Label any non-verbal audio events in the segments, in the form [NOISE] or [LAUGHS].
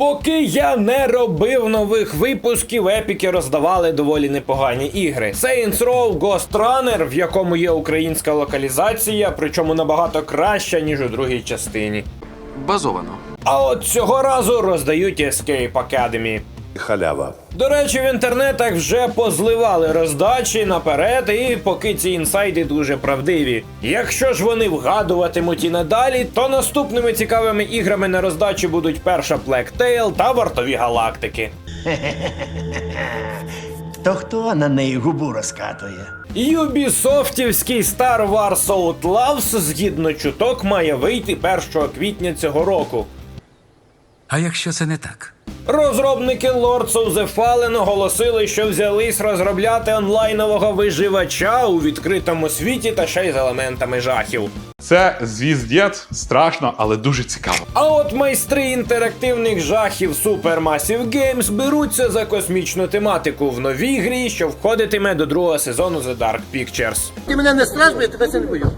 Поки я не робив нових випусків, епіки роздавали доволі непогані ігри. Saints Row Ghost Runner, в якому є українська локалізація, причому набагато краща, ніж у другій частині. Базовано. А от цього разу роздають Escape Academy. Халява. До речі, в інтернетах вже позливали роздачі наперед, і поки ці інсайди дуже правдиві. Якщо ж вони вгадуватимуть і надалі, то наступними цікавими іграми на роздачі будуть перша Black Tail та вартові галактики. [LAUGHS] То хто на неї губу розкатує? Юбісофтівський Star Wars Outlaws, згідно чуток, має вийти 1 квітня цього року. А якщо це не так? Розробники Lords of the Fallen оголосили, що взялись розробляти онлайнового виживача у відкритому світі та ще й з елементами жахів. Це звіздєт, страшно, але дуже цікаво. А от майстри інтерактивних жахів Supermassive Games беруться за космічну тематику в новій грі, що входитиме до другого сезону The Dark Pictures. Ти мене не страж, бо я тебе це не бою.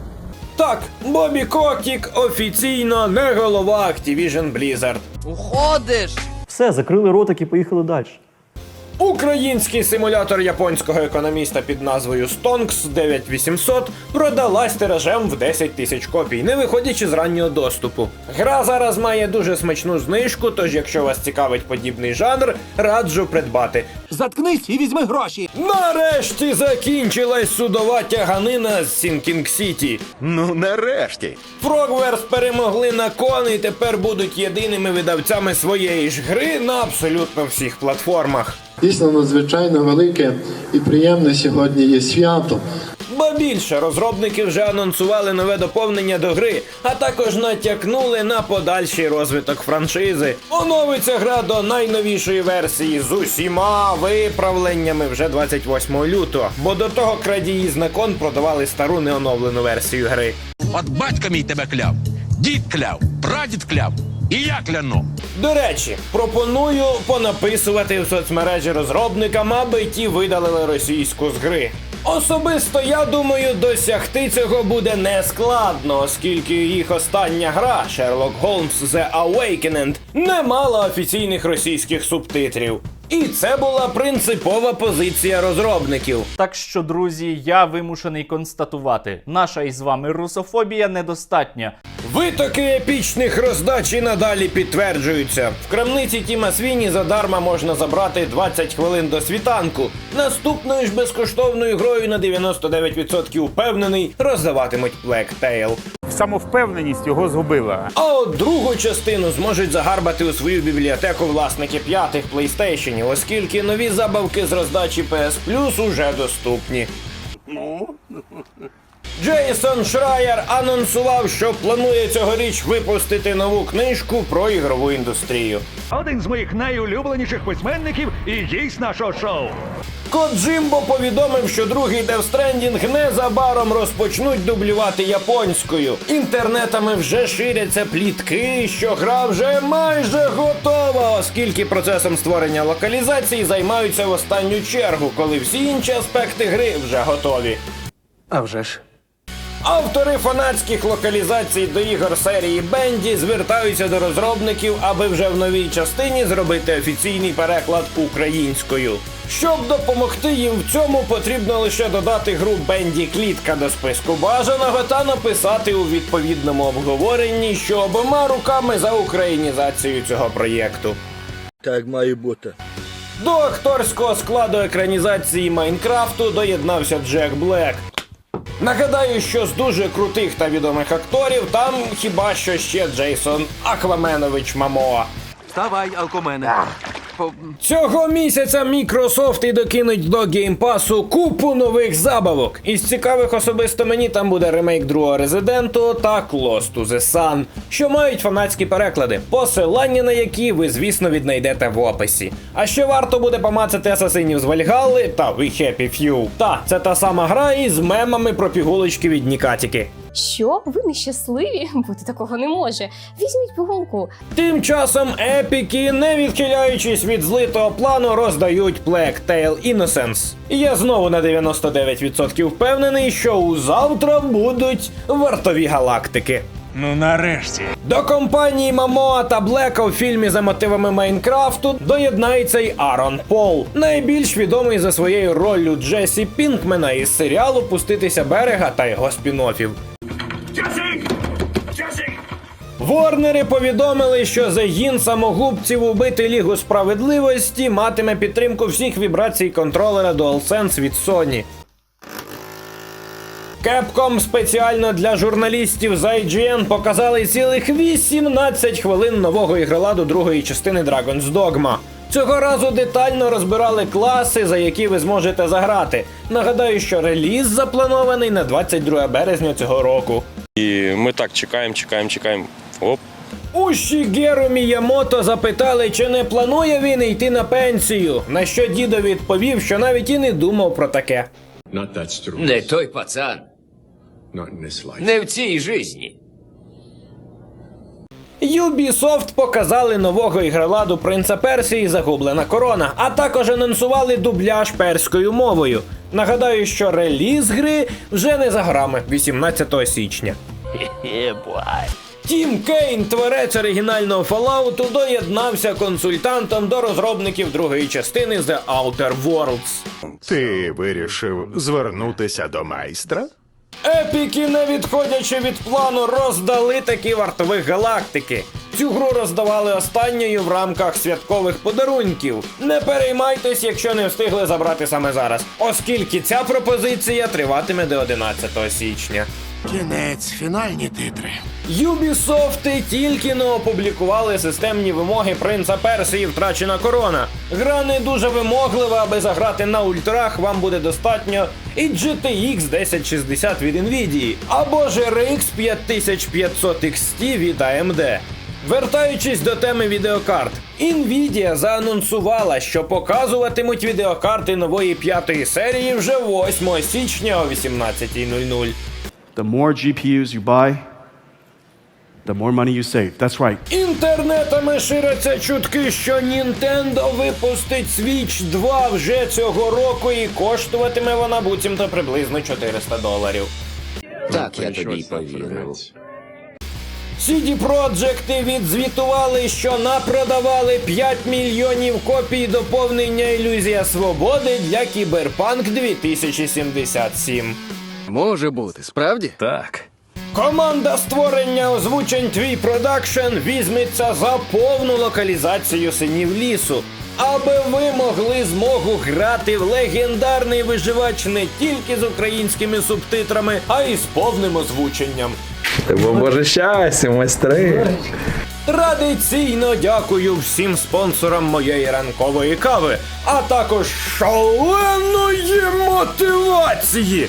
Так, Бобі Котік офіційно не голова Activision Blizzard. Все, закрили ротик і поїхали далі. Український симулятор японського економіста під назвою Stonks 9800 продалась тиражем в 10 тисяч копій, не виходячи з раннього доступу. Гра зараз має дуже смачну знижку, тож якщо вас цікавить подібний жанр, раджу придбати. Заткнись і візьми гроші. Нарешті закінчилась судова тяганина з Сінкінг Сіті. Ну, нарешті. Frogwares перемогли на кон і тепер будуть єдиними видавцями своєї ж гри на абсолютно всіх платформах. Дійсно надзвичайно велике і приємне сьогодні є свято. Ба більше розробники вже анонсували нове доповнення до гри, а також натякнули на подальший розвиток франшизи. Оновиться гра до найновішої версії з усіма виправленнями вже 28 лютого, бо до того крадії з након продавали стару неоновлену версію гри. От батько мій тебе кляв, дід кляв, прадід кляв, і я кляну. До речі, пропоную понаписувати в соцмережі розробникам, аби ті видалили російську з гри. Особисто я думаю, досягти цього буде нескладно, оскільки їх остання гра Sherlock Holmes The Awakened не мала офіційних російських субтитрів. І це була принципова позиція розробників. Так що, друзі, я вимушений констатувати, наша із вами русофобія недостатня. Витоки епічних роздач і надалі підтверджуються. В крамниці Тіма Свіні задарма можна забрати 20 хвилин до світанку. Наступною ж безкоштовною грою на 99% впевнений роздаватимуть Black Tail. Самовпевненість його згубила. А от другу частину зможуть загарбати у свою бібліотеку власники п'ятих PlayStation, оскільки нові забавки з роздачі PS Plus уже доступні. Джейсон Шрайер анонсував, що планує цьогоріч випустити нову книжку про ігрову індустрію. Один з моїх найулюбленіших письменників і гість нашого шоу. Коджимбо повідомив, що другий Death Stranding незабаром розпочнуть дублювати японською. Інтернетами вже ширяться плітки, що гра вже майже готова, оскільки процесом створення локалізації займаються в останню чергу, коли всі інші аспекти гри вже готові. А вже ж. Автори фанатських локалізацій до ігор серії Бенді звертаються до розробників, аби вже в новій частині зробити офіційний переклад українською. Щоб допомогти їм в цьому, потрібно лише додати гру Бенді Клітка до списку бажаного та написати у відповідному обговоренні, що обома руками за українізацію цього проєкту. Так має бути. До акторського складу екранізації Майнкрафту доєднався Джек Блек. Нагадаю, що з дуже крутих та відомих акторів там хіба що ще Джейсон Акваменович Мамоа. Вставай, алкомене. Цього місяця Microsoft докинуть до геймпасу купу нових забавок. Із цікавих особисто мені там буде ремейк другого Резиденту та Close to the Sun, що мають фанатські переклади, посилання на які ви, звісно, віднайдете в описі. А ще варто буде помацати асасинів з Вальгалли та We Happy Few. Та це та сама гра із мемами про пігулочки від Нікатіки. Що? Ви нещасливі? [LAUGHS] Бути такого не може. Візьміть пігулку. Тим часом епіки, не відхиляючись від злитого плану, роздають Plague Tale Innocence. І я знову на 99% впевнений, що у завтра будуть вартові галактики. Ну нарешті. До компанії Мамоа та Блека у фільмі за мотивами Майнкрафту доєднається й Арон Пол, найбільш відомий за своєю роллю Джесі Пінкмена із серіалу Пуститися берега та його спін-оффів. Ворнери повідомили, що загін самогубців убити Лігу справедливості матиме підтримку всіх вібрацій контролера DualSense від Sony. Capcom спеціально для журналістів з IGN показали цілих 18 хвилин нового ігроладу другої частини Dragon's Dogma. Цього разу детально розбирали класи, за які ви зможете заграти. Нагадаю, що реліз запланований на 22 березня цього року. І ми так чекаємо, чекаємо, чекаємо. Оп. У Шігеру Міямото запитали, чи не планує він йти на пенсію. На що дідо відповів, що навіть і не думав про таке. Не той пацан. Не в цій житті. Ubisoft показали нового ігроладу Принца Персії Загублена корона, а також анонсували дубляж перською мовою. Нагадаю, що реліз гри вже не за грами 18 січня. Тім Кейн, творець оригінального Fallout, доєднався консультантом до розробників другої частини The Outer Worlds. Ти вирішив звернутися до майстра? Епіки, не відходячи від плану, роздали такі вартових галактики. Цю гру роздавали останньою в рамках святкових подарунків. Не переймайтесь, якщо не встигли забрати саме зараз, оскільки ця пропозиція триватиме до 11 січня. Кінець, фінальні титри. Ubisoft тільки не опублікували системні вимоги принца Персії втрачена корона. Гра не дуже вимоглива, аби заграти на ультрах вам буде достатньо і GTX 1060 від Nvidia, або ж RX 5500 XT від AMD. Вертаючись до теми відеокарт, Nvidia заанонсувала, що показуватимуть відеокарти нової п'ятої серії вже 8 січня о 18.00. The more GPUs you buy, the more money you save. That's right. Інтернетами ширяться чутки, що Nintendo випустить Switch 2 вже цього року і коштуватиме вона буцімто приблизно 400 доларів. Так я тобі повірив. CD Projekt відзвітували, що напродавали 5 мільйонів копій доповнення Ілюзія Свободи для Кіберпанк 2077. Може бути, справді? Так. Команда створення озвучень Твій Продакшн візьметься за повну локалізацію синів лісу, аби ви могли змогу грати в легендарний виживач не тільки з українськими субтитрами, а й з повним озвученням. Боже щастя, майстри. Традиційно дякую всім спонсорам моєї ранкової кави, а також шаленої мотивації